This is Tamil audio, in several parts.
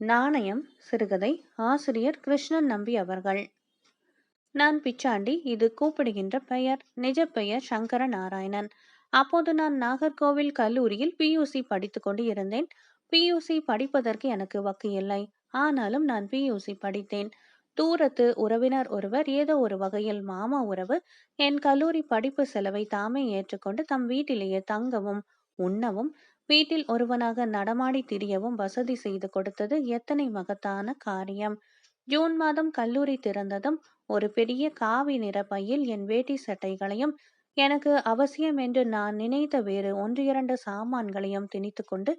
நாணயம் சிறுகதை ஆசிரியர் கிருஷ்ணன் நம்பி அவர்கள். நான் பிச்சாண்டி இது கூப்பிடுகின்ற பெயர். நிஜ பெயர் சங்கர நாராயணன் அப்போது நான் நாகர்கோவில் கல்லூரியில் பியூசி படித்து கொண்டு இருந்தேன். பியூசி படிப்பதற்கு எனக்கு வக்கு இல்லை. ஆனாலும் நான் பியூசி படித்தேன். தூரத்து உறவினர் ஒருவர் ஏதோ ஒரு வகையில் மாமா உறவு என் கல்லூரி படிப்பு செலவை தாமே ஏற்றுக்கொண்டு தம் வீட்டிலேயே தங்கவும் உண்ணவும் வீட்டில் ஒருவனாக நடமாடி திரியவும் வசதி செய்து கொடுத்தது எத்தனை மகத்தான காரியம். ஜூன் மாதம் கல்லூரி திறந்ததும் ஒரு பெரிய காவி நிற பையில் என் வேட்டி சட்டைகளையும் எனக்கு அவசியம் என்று நான் நினைத்த வேறு ஒன்று இரண்டு சாமான்களையும் திணித்து கொண்டு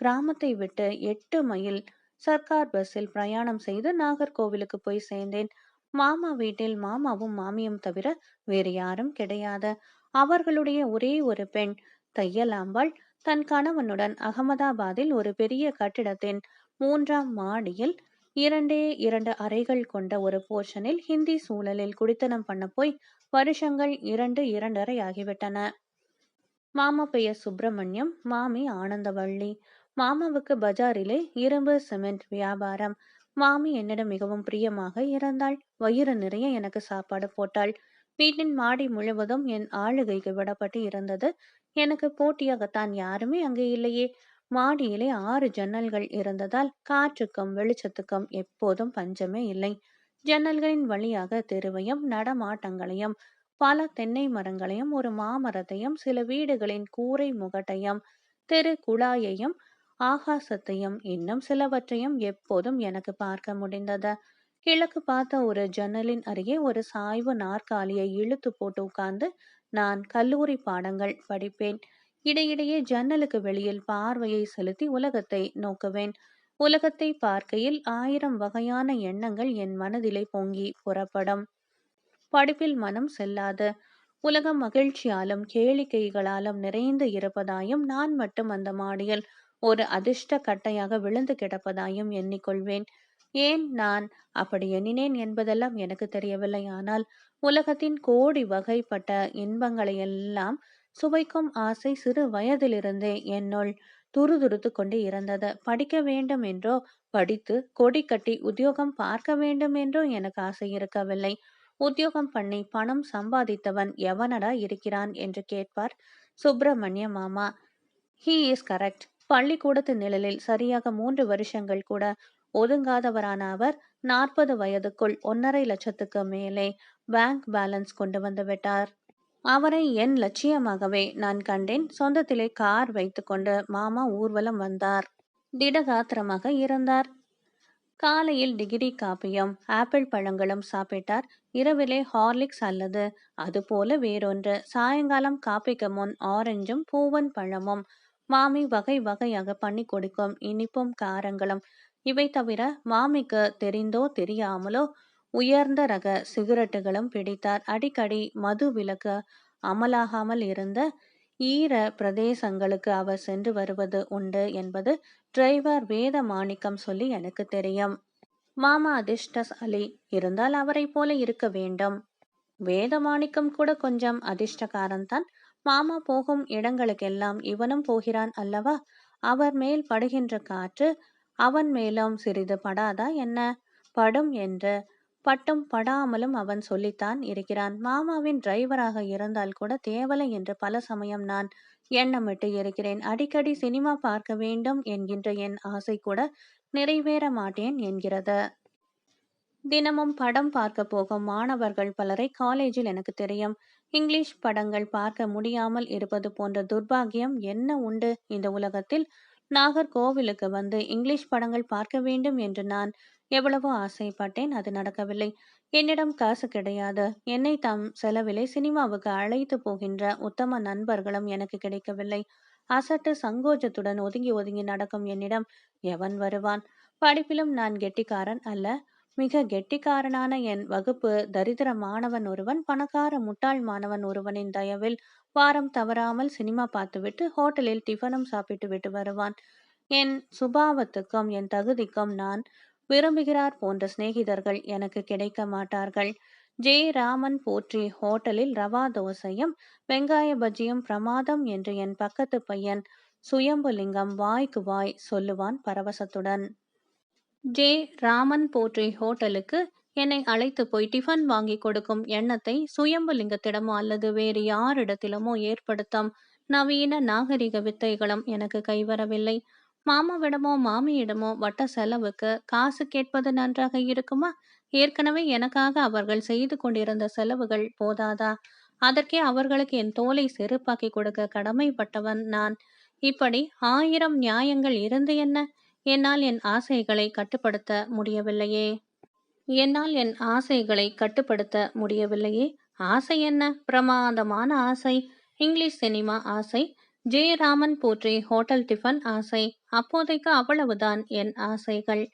கிராமத்தை விட்டு எட்டு மைல் சர்க்கார் பஸ்ஸில் பிரயாணம் செய்து நாகர்கோவிலுக்கு போய் சேர்ந்தேன். மாமா வீட்டில் மாமாவும் மாமியும் தவிர வேறு யாரும் கிடையாது. அவர்களுடைய ஒரே ஒரு பெண். தையலாம்பாள் தன் கணவனுடன் அகமதாபாத்தில் ஒரு பெரிய கட்டிடத்தின் மூன்றாம் மாடியில் இரண்டே இரண்டு அறைகள் கொண்ட ஒரு போர்ஷனில் ஹிந்தி சூழலில் குடித்தனம் பண்ண போய் வருஷங்கள் இரண்டு இரண்டரை ஆகிவிட்டன. மாமா பெயர் சுப்பிரமணியம் மாமி ஆனந்தவள்ளி. மாமாவுக்கு பஜாரிலே இரும்பு சிமெண்ட் வியாபாரம். மாமி என்னிடம் மிகவும் பிரியமாக இருந்தாள். வயிறு நிறைய எனக்கு சாப்பாடு போட்டாள். வீட்டின் மாடி முழுவதும் என் ஆளுகைக்கு விடப்பட்டு இருந்தது எனக்கு போட்டியாகத்தான் யாருமே அங்கே இல்லையே. மாடியிலே ஆறு ஜன்னல்கள் இருந்ததால் காற்றுக்கும் வெளிச்சத்துக்கும் எப்போதும் பஞ்சமே இல்லை. ஜன்னல்களின் வழியாக தெருவையும் நடமாட்டங்களையும் பல தென்னை மரங்களையும் ஒரு மாமரத்தையும் சில வீடுகளின் கூரை முகட்டையும் தெரு குழாயையும் ஆகாசத்தையும் இன்னும் சிலவற்றையும் எப்போதும் எனக்கு பார்க்க முடிந்தது. கிழக்கு பார்த்த ஒரு ஜன்னலின் அருகே ஒரு சாய்வு நாற்காலியை இழுத்து போட்டு உட்கார்ந்து நான் கல்லூரி பாடங்கள் படிப்பேன். இடையிடையே ஜன்னலுக்கு வெளியில் பார்வையை செலுத்தி உலகத்தை நோக்குவேன். உலகத்தை பார்க்கையில் ஆயிரம் வகையான எண்ணங்கள் என் மனதிலே பொங்கி புறப்படும். படிப்பில் மனம் செல்லாது. உலகம் மகிழ்ச்சியாலும் கேளிக்கைகளாலும் நிறைந்து இருப்பதாயும் நான் மட்டும் அந்த மாடியில் ஒரு அதிர்ஷ்ட கட்டையாக விழுந்து கிடப்பதாயும் எண்ணிக்கொள்வேன். ஏன் நான் அப்படி எண்ணினேன் என்பதெல்லாம் எனக்கு தெரியவில்லை. ஆனால் உலகத்தின் கோடி வகைப்பட்ட இன்பங்களையெல்லாம் சுவைக்கும் ஆசை சிறு வயதிலிருந்தே என்னுள் துருதுருத்து கொண்டு இருந்தது. படிக்க வேண்டும் என்றோ படித்து கொடி கட்டி உத்தியோகம் பார்க்க வேண்டும் என்றோ எனக்கு ஆசை இருக்கவில்லை. உத்தியோகம் பண்ணி பணம் சம்பாதித்தவன் எவனடா இருக்கிறான் என்று கேட்பார் சுப்பிரமணிய மாமா. ஹீ இஸ் கரெக்ட் பள்ளிக்கூடத்து நிழலில் சரியாக மூன்று வருஷங்கள் கூட ஒதுங்காதவரான அவர் நாற்பது வயதுக்குள் ஒன்னரை லட்சத்துக்கு மேலே பேங்க் பேலன்ஸ் கொண்டு வந்து விட்டார். அவரை என் லட்சியமாகவே நான் கண்டேன். சொந்தத்திலே கார் வைத்துக்கொண்டு மாமா ஊர்வலம் வந்தார். திடகாத்திரமாக இருந்தார். காலையில் டிகிரி காப்பியும் ஆப்பிள் பழங்களும் சாப்பிட்டார். இரவிலே ஹார்லிக்ஸ் அல்லது அதுபோல வேறொன்று. சாயங்காலம் காப்பிக்கு முன் ஆரஞ்சும் பூவன் பழமும் மாமி வகை வகையாக பண்ணி கொடுக்கும் இனிப்பும் காரங்களும் இவை தவிர மாமிக்கு தெரிந்தோ தெரியாமலோ உயர்ந்த ரக சிகரெட்டுகளும் பிடித்தார். அடிக்கடி மது விலக்கு அமலாகாமல் இருந்த ஈர பிரதேசங்களுக்கு அவர் சென்று வருவது உண்டு என்பது டிரைவர் வேத மாணிக்கம் சொல்லி எனக்கு தெரியும். மாமா அதிர்ஷ்டஸ் அலி இருந்தால் அவரை போல இருக்க வேண்டும். வேதமாணிக்கம் கூட கொஞ்சம் அதிர்ஷ்டக்காரன்தான். மாமா போகும் இடங்களுக்கெல்லாம் இவனும் போகிறான் அல்லவா? அவர் மேல் படுகின்ற காற்று அவன் மேலும் சிறிது படாதா என்ன? படும் என்று பட்டும் படாமலும் அவன் சொல்லித்தான் இருக்கிறான். மாமாவின் டிரைவராக இருந்தால் கூட தேவலை என்று பல சமயம் நான் எண்ணமிட்டு இருக்கிறேன். அடிக்கடி சினிமா பார்க்க வேண்டும் என்கின்ற என் ஆசை கூட நிறைவேற மாட்டேன் என்கிறது. தினமும் படம் பார்க்க போகும் மாணவர்கள் பலரை காலேஜில் எனக்கு தெரியும். இங்கிலீஷ் படங்கள் பார்க்க முடியாமல் இருப்பது போன்ற துர்பாகியம் என்ன உண்டு இந்த உலகத்தில்? நாகர்கோவிலுக்கு வந்து இங்கிலீஷ் படங்கள் பார்க்க வேண்டும் என்று நான் எவ்வளவோ ஆசைப்பட்டேன் அது நடக்கவில்லை. என்னிடம் காசு கிடையாது. என்னை தம் செலவிலே சினிமாவுக்கு அழைத்து போகின்ற உத்தம நண்பர்களும் எனக்கு கிடைக்கவில்லை. அசட்டு சங்கோஜத்துடன் ஒதுங்கி ஒதுங்கி நடக்கும் என்னிடம் எவன் வருவான்? படிப்பிலும் நான் கெட்டிக்காரன் அல்ல. மிக கெட்டிக்காரனான என் வகுப்பு தரித்திர மாணவன் ஒருவன் பணக்கார முட்டாள் மாணவன் ஒருவனின் தயவில் வாரம் தவறாமல் சினிமா பார்த்துவிட்டு ஹோட்டலில் டிஃபனும் சாப்பிட்டு விட்டு வருவான். என் சுபாவத்துக்கும் என் தகுதிக்கும் நான் விரும்புகிறார் போன்ற சிநேகிதர்கள் எனக்கு கிடைக்க மாட்டார்கள். ஜே ராமன் போற்றி ஹோட்டலில் ரவா தோசையும் வெங்காய பஜ்ஜியும் பிரமாதம் என்று என் பக்கத்து பையன் சுயம்புலிங்கம் வாய்க்கு வாய் சொல்லுவான் பரவசத்துடன். ஜே. ராமன் போற்றி ஹோட்டலுக்கு என்னை அழைத்து போய் டிஃபன் வாங்கி கொடுக்கும் எண்ணத்தை சுயம்புலிங்கத்திடமோ அல்லது வேறு யாரிடத்திலுமோ ஏற்படுத்தும் நவீன நாகரிக வித்தைகளும் எனக்கு கைவரவில்லை. மாமாவிடமோ மாமியிடமோ வட்ட செலவுக்கு காசு கேட்பது நன்றாக இருக்குமா? ஏற்கனவே எனக்காக அவர்கள் செய்து கொண்டிருந்த செலவுகள் போதாதா? அதற்கே அவர்களுக்கு என் தோலை செருப்பாக்கி கொடுக்க கடமைப்பட்டவன் நான். இப்படி ஆயிரம் நியாயங்கள் இருந்து என்ன? என்னால் என் ஆசைகளை கட்டுப்படுத்த முடியவில்லையே. என்னால் என் ஆசைகளை கட்டுப்படுத்த முடியவில்லையே. ஆசை என்ன? பிரமாதமான ஆசை. இங்கிலீஷ் சினிமா ஆசை. ஜெயராமன் போற்றி ஹோட்டல் டிஃபன் ஆசை. அப்போதைக்கு அவ்வளவுதான் என் ஆசைகள்.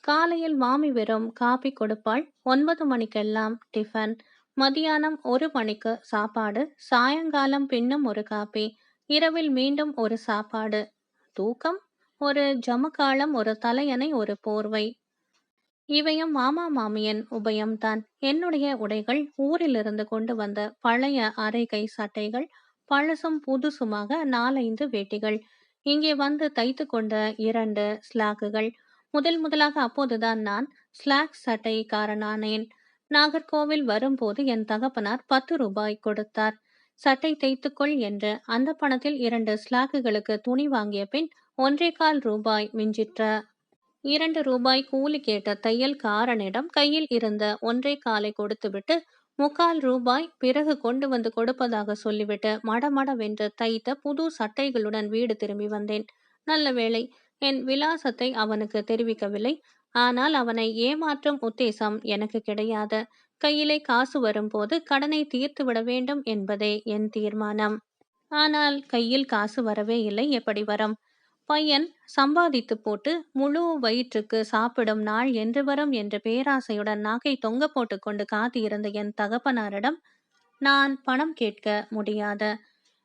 காலையில் மாமி வெறும் காபி கொடுப்பாள். ஒன்பது மணிக்கெல்லாம் டிஃபன். மதியானம் ஒரு மணிக்கு சாப்பாடு. சாயங்காலம் பின்னும் ஒரு காபி. இரவில் மீண்டும் ஒரு சாப்பாடு. தூக்கம்? ஒரு ஜமக்காலம் ஒரு தலையணை ஒரு போர்வை. இவையும் மாமா மாமியன் உபயம்தான் என்னுடைய உடைகள் ஊரிலிருந்து கொண்டு வந்த பழைய அரைகை சட்டைகள் பழசும் புதுசுமாக நாலைந்து வேட்டிகள். இங்கே வந்து தைத்து கொண்ட இரண்டு ஸ்லாக்குகள். முதல் முதலாக அப்போதுதான் நான் ஸ்லாக் சட்டைக்காரனானேன். நாகர்கோவில் வரும்போது என் தகப்பனார் பத்து ரூபாய் கொடுத்தார். சட்டை தைத்துக்கொள் என்று அந்த பணத்தில் இரண்டு ஸ்லாக்குகளுக்கு துணி வாங்கிய பின் ஒன்றே கால் ரூபாய் மிஞ்சிற்ற. இரண்டு ரூபாய் கூலி கேட்ட தையல்காரனிடம் கையில் இருந்த ஒன்றே காலை கொடுத்துவிட்டு முக்கால் ரூபாய் பிறகு கொண்டு வந்து கொடுப்பதாக சொல்லிவிட்டு மடமடவென்று தைத்த புது சட்டைகளுடன் வீடு திரும்பி வந்தேன். நல்ல வேளை என் விலாசத்தை அவனுக்கு தெரிவிக்கவில்லை. ஆனால் அவனை ஏமாற்றும் உத்தேசம் எனக்கு கிடையாது. கையிலே காசு வரும்போது கடனை தீர்த்து விட வேண்டும் என்பதே என் தீர்மானம். ஆனால் கையில் காசு வரவே இல்லை. எப்படி வரும்? பையன் சம்பாதித்து போட்டு முழு வயிற்றுக்கு சாப்பிடும் நாள் என்று வரும் என்ற பேராசையுடன் நாக்கை தொங்க போட்டுக்கொண்டு காத்திருந்த என் தகப்பனாரிடம் நான் பணம் கேட்க முடியாத.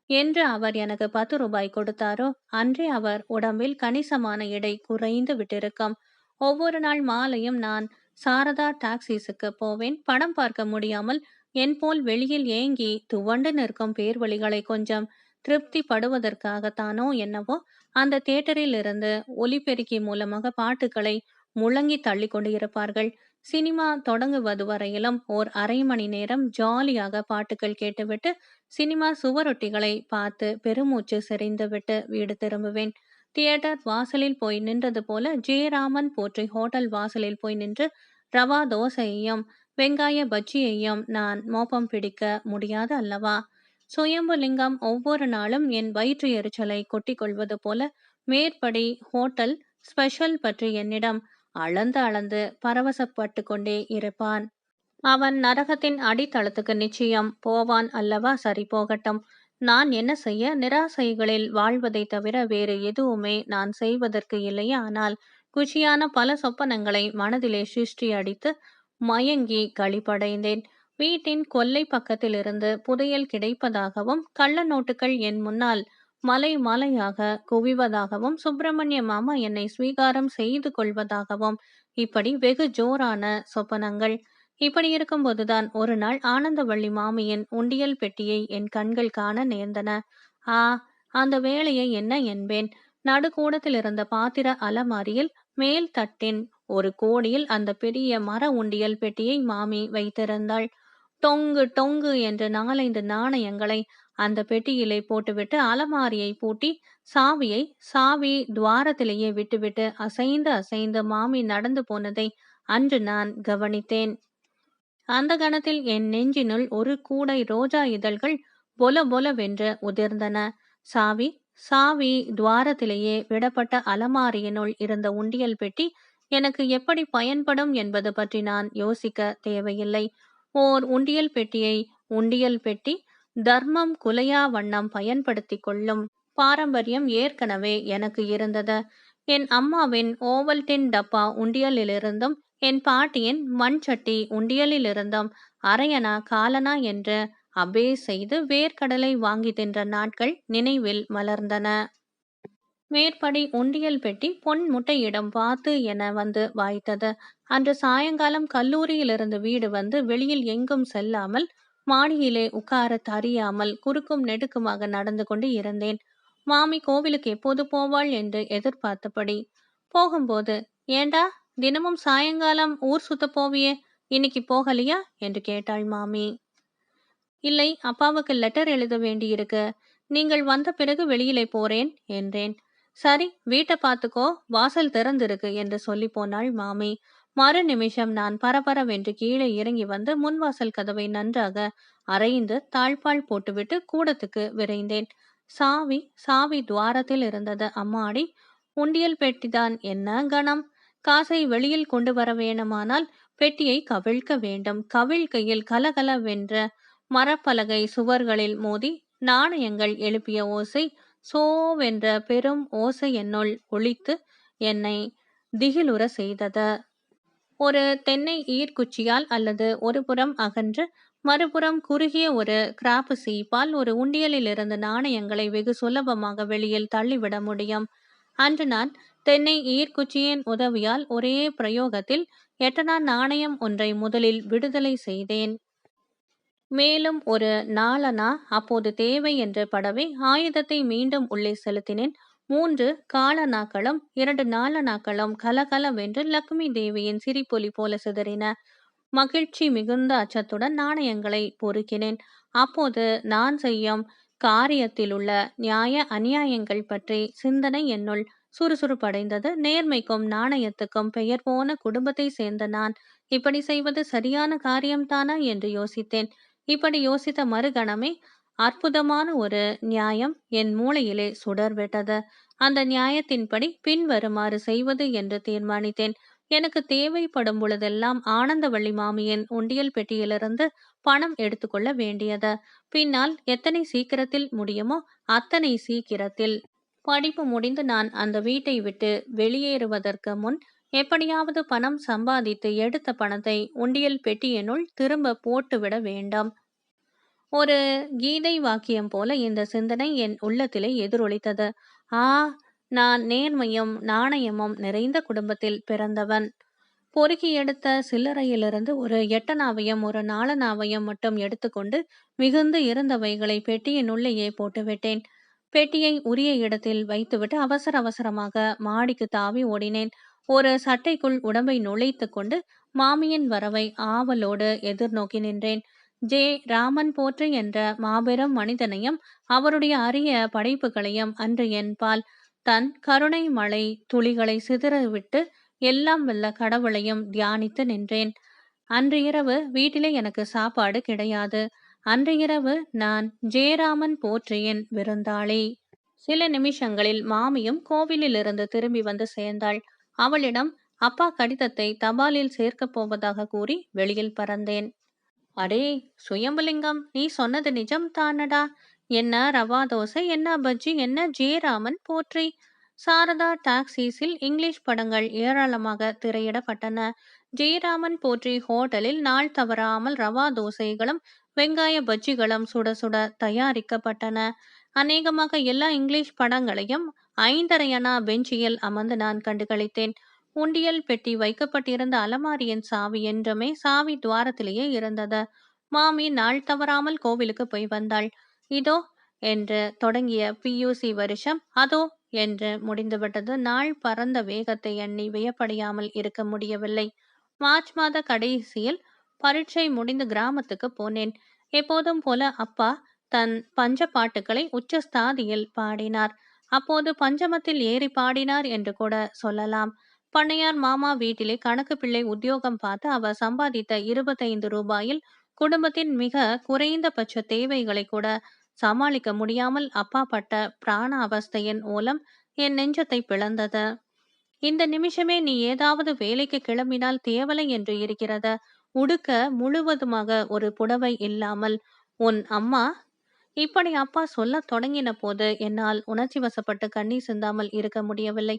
என்று அவர் எனக்கு பத்து ரூபாய் கொடுத்தாரோ? அன்றே அவர் உடம்பில் கணிசமான எடை குறைந்து விட்டிருக்கும். ஒவ்வொரு நாள் மாலையும் நான் சாரதா டாக்ஸிஸுக்கு போவேன். படம் பார்க்க முடியாமல் என் போல் வெளியில் ஏங்கி துவண்டு நிற்கும் பேர்வழிகளை கொஞ்சம் திருப்தி படுவதற்காகத்தானோ என்னவோ அந்த தியேட்டரில் இருந்து ஒலிபெருக்கி மூலமாக பாட்டுகளை முழங்கி தள்ளி கொண்டு இருப்பார்கள் சினிமா தொடங்குவது வரையிலும் ஓர் அரை மணி நேரம் ஜாலியாக பாட்டுகள் கேட்டுவிட்டு சினிமா சுவரொட்டிகளை பார்த்து பெருமூச்சு செறிந்துவிட்டு வீடு திரும்புவேன். தியேட்டர் வாசலில் போய் நின்றது போல ஜெயராமன் போற்றி ஹோட்டல் வாசலில் போய் நின்று ரவா தோசையையும் வெங்காய பஜ்ஜியையும் நான் மோப்பம் பிடிக்க முடியாது அல்லவா? சுயம்புலிங்கம் ஒவ்வொரு நாளும் என் வயிற்று எரிச்சலை கொட்டிக்கொள்வது போல மேற்படி ஹோட்டல் ஸ்பெஷல் பற்றி என்னிடம் அளந்து அளந்து பரவசப்பட்டு கொண்டே இருப்பான். அவன் நரகத்தின் அடித்தளத்துக்கு நிச்சயம் போவான் அல்லவா சரி போகட்டும். நான் என்ன செய்ய நிராசைகளில் வாழ்வதை தவிர வேறு எதுவுமே நான் செய்வதற்கு இல்லையே ஆனால் குஷியான பல சொப்பனங்களை மனதிலே சிருஷ்டி அடித்து மயங்கி களிப்படைந்தேன். வீட்டின் கொல்லை பக்கத்திலிருந்து புதையல் கிடைப்பதாகவும் கள்ள நோட்டுகள் என் முன்னால் மலை மலையாக குவிவதாகவும் சுப்பிரமணிய மாமா என்னை ஸ்வீகாரம் செய்து கொள்வதாகவும் இப்படி வெகு ஜோரான சொப்பனங்கள். இப்படி இருக்கும்போதுதான் ஒரு நாள் ஆனந்தவள்ளி மாமியின் உண்டியல் பெட்டியை என் கண்கள் காண நேர்ந்தன. ஆ அந்த வேலையை என்ன என்பேன். நடுக்கூடத்தில் இருந்த பாத்திர அலமாரியில் மேல் தட்டின் ஒரு கோடியில் அந்த பெரிய மர உண்டியல் பெட்டியை மாமி வைத்திருந்தாள். டொங்கு டொங்கு என்று நாலைந்து நாணயங்களை அந்த பெட்டியிலே போட்டுவிட்டு அலமாரியை பூட்டி சாவியை சாவி துவாரத்திலேயே விட்டுவிட்டு அசைந்து அசைந்து மாமி நடந்து போனதை அன்று நான் கவனித்தேன். அந்த கணத்தில் என் நெஞ்சினுள் ஒரு கூடை ரோஜா இதழ்கள் பொல பொலவென்று உதிர்ந்தன. சாவி சாவி துவாரத்திலேயே விடப்பட்ட அலமாரியினுள் இருந்த உண்டியல் பெட்டி எனக்கு எப்படி பயன்படும் என்பது பற்றி நான் யோசிக்க தேவையில்லை. ஓர் உண்டியல் பெட்டியை உண்டியல் பெட்டி தர்மம் குலையா வண்ணம் பயன்படுத்தி கொள்ளும் பாரம்பரியம் ஏற்கனவே எனக்கு இருந்தது. என் அம்மாவின் ஓவல்டின் டப்பா உண்டியலிலிருந்தும் என் பாட்டியின் மண் சட்டி உண்டியலிலிருந்தும் அரையனா காலனா என்று அபே செய்து வேர்க்கடலை வாங்கி தின்ற நாட்கள் நினைவில் மலர்ந்தன. மேற்படி உண்டியல் பெட்டி பொன் முட்டையிடம் பார்த்து என வந்து வாய்த்தது. அன்று சாயங்காலம் கல்லூரியிலிருந்து வீடு வந்து வெளியில் எங்கும் செல்லாமல் மாடியிலே உட்கார தறியாமல் குறுக்கும் நெடுக்குமாக நடந்து கொண்டு இருந்தேன். மாமி கோவிலுக்கு எப்போது போவாள் என்று எதிர்பார்த்தபடி போகும்போது ஏண்டா தினமும் சாயங்காலம் ஊர் சுத்த போவியே இன்னைக்கு போகலையா? என்று கேட்டாள் மாமி. இல்லை அப்பாவுக்கு லெட்டர் எழுத வேண்டியிருக்கு. நீங்கள் வந்த பிறகு வெளியிலே போறேன் என்றேன். சரி வீட்டை பார்த்துக்கோ வாசல் திறந்திருக்கு என்று சொல்லி போனாள் மாமி. மறு நிமிஷம் நான் பரபரவென்று கீழே இறங்கி வந்து முன்வாசல் கதவை நன்றாக அரைந்து தாழ்பால் போட்டுவிட்டு கூடத்துக்கு விரைந்தேன். சாவி சாவி துவாரத்தில் இருந்தது. அம்மாடி உண்டியல் பெட்டிதான். என்ன கணம்? காசை வெளியில் கொண்டு வர வேணுமானால் பெட்டியை கவிழ்க்க வேண்டும். கவிழ்கையில் கலகலவென்ற மரப்பலகை சுவர்களில் மோதி நாணயங்கள் எழுப்பிய ஓசை சோவென்ற பெரும் ஓசை என்னுள் ஒழித்து என்னை திகிலுற செய்தது. ஒரு தென்னை ஈர்க்குச்சியால் அல்லது ஒரு புறம் அகன்று மறுபுறம் குறுகிய ஒரு கிராப்பு சீப்பால் ஒரு உண்டியலில் இருந்த நாணயங்களை வெகு சுலபமாக வெளியில் தள்ளிவிட முடியும். அன்று நான் தென்னை ஈர்க்குச்சியின் உதவியால் ஒரே பிரயோகத்தில் எட்டனா நாணயம் ஒன்றை முதலில் விடுதலை செய்தேன். மேலும் ஒரு நாளனா அப்போது தேவை என்று படவே ஆயுதத்தை மீண்டும் உள்ளே செலுத்தினேன். மூன்று காலனாக்களும் இரண்டு நாளனாக்களும் கலகலவென்று லக்ஷ்மி தேவியின் சிரிப்பொலி போல சிதறின. மகிழ்ச்சி மிகுந்த அச்சத்துடன் நாணயங்களை பொறுக்கினேன். அப்போது நான் செய்யும் காரியத்தில் உள்ள நியாய அநியாயங்கள் பற்றி சிந்தனை என்னுள் சுறுசுறுப்படைந்தது. நேர்மைக்கும் நாணயத்துக்கும் பெயர் போன குடும்பத்தை சேர்ந்த நான் இப்படி செய்வது சரியான காரியம்தானா என்று யோசித்தேன். இப்படி யோசித்த மறுகணமே அற்புதமான ஒரு நியாயம் என் மூளையிலே சுடர்விட்டது. அந்த நியாயத்தின்படி பின்வருமாறு செய்வது என்று தீர்மானித்தேன். எனக்கு தேவைப்படும் பொழுதெல்லாம் ஆனந்தவள்ளி மாமியின் உண்டியல் பெட்டியிலிருந்து பணம் எடுத்துக்கொள்ள வேண்டியது. பின்னால் எத்தனை சீக்கிரத்தில் முடியுமோ அத்தனை சீக்கிரத்தில். படிப்பு முடிந்து நான் அந்த வீட்டை விட்டு வெளியேறுவதற்கு முன் எப்படியாவது பணம் சம்பாதித்து எடுத்த பணத்தை உண்டியல் பெட்டியினுள் திரும்ப போட்டுவிட வேண்டும். ஒரு கீதை வாக்கியம் போல இந்த சிந்தனை என் உள்ளத்திலே எதிரொலித்தது. ஆ நான் நேர்மையும் நாணயமும் நிறைந்த குடும்பத்தில் பிறந்தவன். பொறுக்கி எடுத்த சில்லறையிலிருந்து ஒரு எட்டனாவையும் ஒரு நாலனாவையும் மட்டும் எடுத்துக்கொண்டு மிகுந்து இருந்தவைகளை பெட்டியின் உள்ளேயே போட்டுவிட்டேன். பெட்டியை உரிய இடத்தில் வைத்துவிட்டு அவசர அவசரமாக மாடிக்கு தாவி ஓடினேன். ஒரு சட்டைக்குள் உடம்பை நுழைத்து கொண்டு மாமியின் வரவை ஆவலோடு எதிர்நோக்கி நின்றேன். ஜே. ராமன் போற்று என்ற மாபெரும் மனிதனையும் அவருடைய அரிய படைப்புகளையும் அன்று என்பால் தன் கருணை மழை துளிகளை சிதறவிட்டு எல்லாம் வெல்ல கடவுளையும் தியானித்து நின்றேன். அன்று இரவு வீட்டிலே எனக்கு சாப்பாடு கிடையாது. அன்று இரவு நான் ஜெயராமன் போற்றியின் விருந்தாளி. சில நிமிஷங்களில் மாமியும் கோவிலிலிருந்து திரும்பி வந்து சேர்ந்தாள். அவளிடம் அப்பா கடிதத்தை தபாலில் சேர்க்கப் போவதாக கூறி வெளியில் பறந்தேன். அடே சுயம்புலிங்கம் நீ சொன்னது நிஜம் தானடா என்ன ரவா தோசை என்ன பஜ்ஜி என்ன ஜெயராமன் போற்றி? சாரதா டாக்ஸிஸில் இங்கிலீஷ் படங்கள் ஏராளமாக திரையிடப்பட்டன. ஜெயராமன் போற்றி ஹோட்டலில் நாள் தவறாமல் ரவா தோசைகளும் வெங்காய பஜ்ஜிகளும் சுட சுட தயாரிக்கப்பட்டன. அநேகமாக எல்லா இங்கிலீஷ் படங்களையும் ஐந்தரையனா பெஞ்சியில் அமர்ந்து நான் கண்டுகளித்தேன். உண்டியல் பெட்டி வைக்கப்பட்டிருந்த அலமாரியின் சாவி என்றுமே சாவி துவாரத்திலேயே இருந்தது. மாமி நாள் தவறாமல் கோவிலுக்கு போய் வந்தாள். இதோ என்று தொடங்கிய பியூசி வருஷம் அதோ என்று முடிந்துவிட்டது. நாள் பறந்த வேகத்தை எண்ணி வியப்படையாமல் இருக்க முடியவில்லை. மார்ச் மாத கடைசியில் பரீட்சை முடிந்து கிராமத்துக்கு போனேன். எப்போதும் போல அப்பா தன் பஞ்ச பாட்டுகளை உச்சஸ்தாதியில் பாடினார். அப்போது பஞ்சமத்தில் ஏறி பாடினார் என்று கூட சொல்லலாம். பண்ணையார் மாமா வீட்டிலே கணக்கு பிள்ளை உத்தியோகம் பார்த்து அவர் சம்பாதித்த இருபத்தைந்து ரூபாயில் குடும்பத்தின் மிக குறைந்தபட்ச தேவைகளை கூட சமாளிக்க முடியாமல் அப்பா பட்ட பிராண அவஸ்தையின் மூலம் என் நெஞ்சத்தை பிளந்தது. இந்த நிமிஷமே நீ ஏதாவது வேலைக்கு கிளம்பினால் தேவலை என்று இருக்கிறது உடுக்க முழுவதுமாக ஒரு புடவை இல்லாமல் உன் அம்மா? இப்படி அப்பா சொல்ல தொடங்கின போது என்னால் உணர்ச்சி வசப்பட்டு கண்ணீர் சிந்தாமல் இருக்க முடியவில்லை.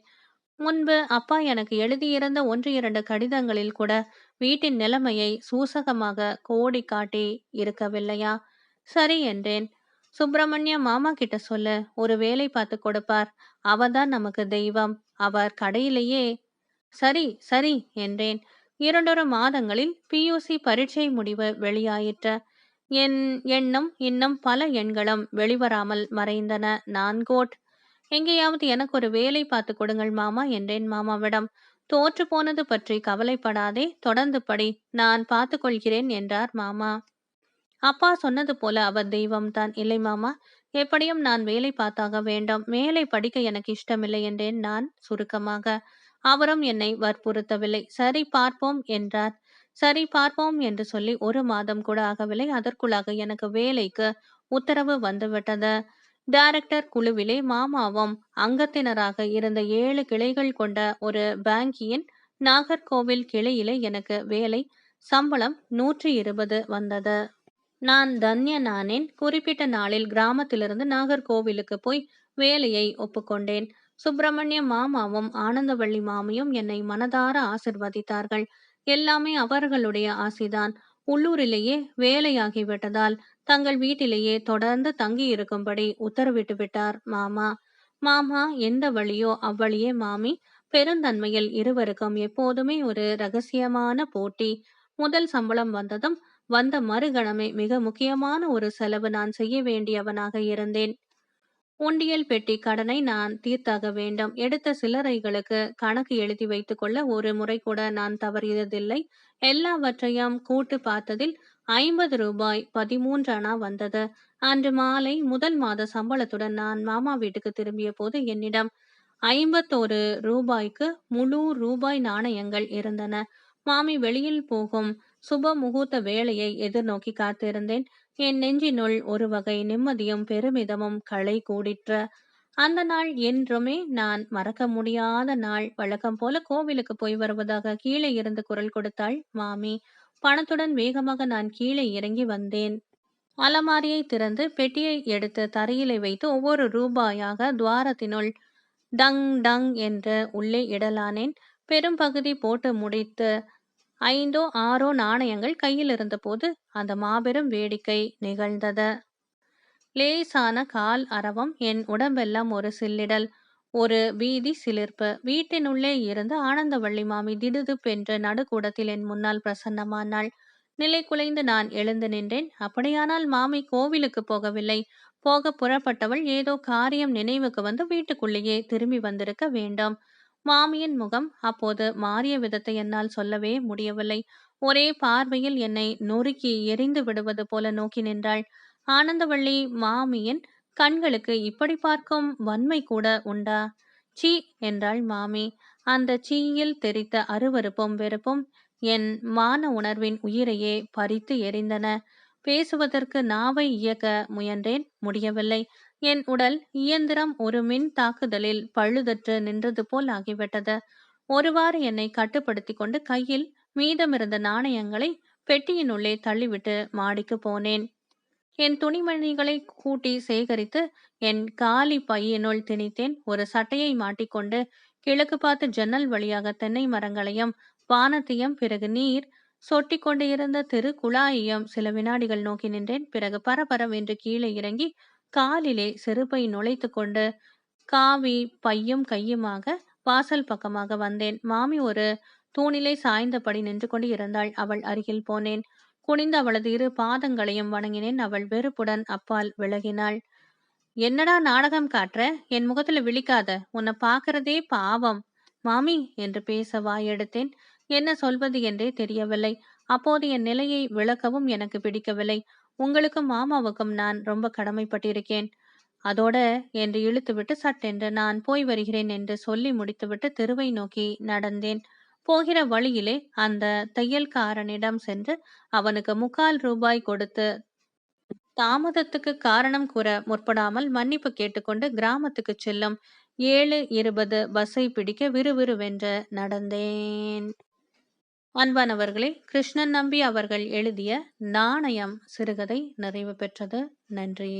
முன்பு அப்பா எனக்கு எழுதியிருந்த ஒன்று இரண்டு கடிதங்களில் கூட வீட்டின் நிலைமையை சூசகமாக கோடி காட்டி இருக்கவில்லையா? சரி என்றேன். சுப்பிரமணிய மாமா கிட்ட சொல்லு ஒரு வேலை பார்த்து கொடுப்பார். அவதான் நமக்கு தெய்வம். அவர் கடையிலேயே. சரி சரி என்றேன். இரண்டொரு மாதங்களில் பியூசி பரீட்சை முடிவு வெளியாயிற்று. என் எண்ணம் இன்னும் பல எண்களும் வெளிவராமல் மறைந்தன. நான்கோட் எங்கேயாவது எனக்கு ஒரு வேலை பார்த்து கொடுங்கள் மாமா என்றேன் மாமாவிடம். தோற்று போனது பற்றி கவலைப்படாதே தொடர்ந்து படி நான் பார்த்து கொள்கிறேன் என்றார் மாமா. அப்பா சொன்னது போல அவர் தெய்வம்தான் இல்லை மாமா எப்படியும் நான் வேலை பார்த்தாக வேண்டும். மேலே படிக்க எனக்கு இஷ்டமில்லை என்றேன் நான் சுருக்கமாக. அவரும் என்னை வற்புறுத்தவில்லை. சரி பார்ப்போம் என்றார். சரி பார்ப்போம் என்று சொல்லி ஒரு மாதம் கூட ஆகவில்லை. அதற்குள்ளாக எனக்கு வேலைக்கு உத்தரவு வந்துவிட்டது. டைரக்டர் குழுவிலே மாமாவும் அங்கத்தினராக இருந்த ஏழு கிளைகள் கொண்ட ஒரு பேங்கியின் நாகர்கோவில் கிளையிலே எனக்கு வேலை சம்பளம் நூற்றி இருபது வந்தது. நான் தன்யனானேன் குறிப்பிட்ட நாளில் கிராமத்திலிருந்து நாகர்கோவிலுக்கு போய் வேலையை ஒப்புக்கொண்டேன். சுப்பிரமணிய மாமாவும் ஆனந்தவள்ளி மாமியும் என்னை மனதார ஆசிர்வதித்தார்கள். எல்லாமே அவர்களுடைய ஆசிதான். உள்ளூரிலேயே வேலையாகிவிட்டதால் தங்கள் வீட்டிலேயே தொடர்ந்து தங்கி இருக்கும்படி உத்தரவிட்டு விட்டார் மாமா. மாமா எந்த வழியோ அவ்வழியே மாமி பெருந்தன்மையில் இருவருக்கும் எப்போதுமே ஒரு ரகசியமான போட்டி. முதல் சம்பளம் வந்ததும் வந்த மறுகணமே மிக முக்கியமான ஒரு செலவு நான் செய்ய வேண்டியவனாக இருந்தேன். உண்டியல் பெட்டி கடனை நான் தீர்த்தாக வேண்டும். எடுத்த சில்லறைகளுக்கு கணக்கு எழுதி வைத்துக் கொள்ள ஒரு முறை கூட நான் தவறியதில்லை. எல்லாவற்றையும் கூட்டு பார்த்ததில் ஐம்பது ரூபாய் பதிமூன்று அணா வந்தது. அன்று மாலை முதல் மாத சம்பளத்துடன் நான் மாமா வீட்டுக்கு திரும்பிய போது என்னிடம் ஐம்பத்தோரு ரூபாய்க்கு முழு ரூபாய் நாணயங்கள் இருந்தன. மாமி வெளியில் போகும் சுப முகூர்த்த வேலையை எதிர்நோக்கி காத்திருந்தேன். என் நெஞ்சினுள் ஒரு வகை நிம்மதியும் பெருமிதமும் களை கூடிற்று. அந்த நாள் என்றுமே நான் மறக்க முடியாத நாள். வழக்கம் போல கோவிலுக்கு போய் வருவதாக கீழே இருந்து குரல் கொடுத்தாள் மாமி. பணத்துடன் வேகமாக நான் கீழே இறங்கி வந்தேன். அலமாரியை திறந்து பெட்டியை எடுத்து தரையிலே வைத்து ஒவ்வொரு ரூபாயாக துவாரத்தினுள் டங் டங் என்று உள்ளே இடலானேன். பெரும்பகுதி போட்டு முடித்து ஐந்தோ ஆறோ நாணயங்கள் கையில் இருந்தபோது அந்த மாபெரும் வேடிக்கை நிகழ்ந்தது. லேசான கால் அரவம் என் உடம்பெல்லாம் ஒரு சில்லிடல். ஒரு வீதி சிலிர்ப்பு. வீட்டினுள்ளே இருந்து ஆனந்தவள்ளி மாமி திடுதுப்பென்று நடுக்கூடத்தில் என் முன்னால் பிரசன்னமானாள். நிலை குலைந்து நான் எழுந்து நின்றேன். அப்படியானால் மாமி கோவிலுக்கு போகவில்லை. போக புறப்பட்டவள் ஏதோ காரியம் நினைவுக்கு வந்து வீட்டுக்குள்ளேயே திரும்பி வந்திருக்க வேண்டும் மாமியின் முகம் அப்போது மாறிய விதத்தை என்னால் சொல்லவே முடியவில்லை. ஒரே பார்வையில் என்னை நொறுக்கி எரிந்து விடுவது போல நோக்கி நின்றாள். ஆனந்தவள்ளி மாமியின் கண்களுக்கு இப்படி பார்க்கும் வன்மை கூட உண்டா? சீ என்றாள் மாமி. அந்த சீயில் தெரித்த அருவருப்பும் வெறுப்பும் என் மான உணர்வின் உயிரையே பறித்து எரிந்தன பேசுவதற்கு நாவை இயக்க முயன்றேன் முடியவில்லை. என் உடல் இயந்திரம் ஒரு மின் தாக்குதலில் பழுதற்று நின்றது போல் ஆகிவிட்டது. ஒருவாறு என்னை கட்டுப்படுத்தி கொண்டு கையில் மீதமிருந்த நாணயங்களை பெட்டியின் உள்ளே தள்ளிவிட்டு மாடிக்கு போனேன். என் துணிமணிகளை கூட்டி சேகரித்து என் காலி பையினுள் திணித்தேன். ஒரு சட்டையை மாட்டிக்கொண்டு கிழக்கு பார்த்து ஜன்னல் வழியாக தென்னை மரங்களையும் வானத்தையும் பிறகு நீர் சொட்டி கொண்டிருந்த திரு குழாயையும் சில வினாடிகள் நோக்கி நின்றேன். பிறகு பரபரவென்று கீழே இறங்கி காலிலே செருப்பை நுழைத்து கொண்டு காவி பையும் கையுமாக வாசல் பக்கமாக வந்தேன். மாமி ஒரு தூணிலே சாய்ந்தபடி நின்று கொண்டு இருந்தாள் அவள் அருகில் போனேன். குனிந்து அவளது இரு பாதங்களையும் வணங்கினேன். அவள் வெறுப்புடன் அப்பால் விலகினாள். என்னடா நாடகம் காட்டுற? என் முகத்துல விழிக்காத. உன்னை பாக்குறதே பாவம். மாமி என்று பேச வாயெடுத்தேன் என்ன சொல்வது என்றே தெரியவில்லை. அப்போது என் நிலையை விளக்கவும் எனக்கு பிடிக்கவில்லை. உங்களுக்கும் மாமாவுக்கும் நான் ரொம்ப கடமைப்பட்டிருக்கேன். அதோட என்று இழுத்துவிட்டு சட்டென்று நான் போய் வருகிறேன் என்று சொல்லி முடித்துவிட்டு தெருவை நோக்கி நடந்தேன். போகிற வழியிலே அந்த தையல்காரனிடம் சென்று அவனுக்கு முக்கால் ரூபாய் கொடுத்து தாமதத்துக்கு காரணம் கூற முற்படாமல் மன்னிப்பு கேட்டுக்கொண்டு கிராமத்துக்கு செல்லும் ஏழு இருபது பஸ்ஸை பிடிக்க விறுவிறுவென்று நடந்தேன். அன்பானவர்களே கிருஷ்ணன் நம்பி அவர்கள் எழுதிய நாணயம் சிறுகதை நிறைவு பெற்றது. நன்றி.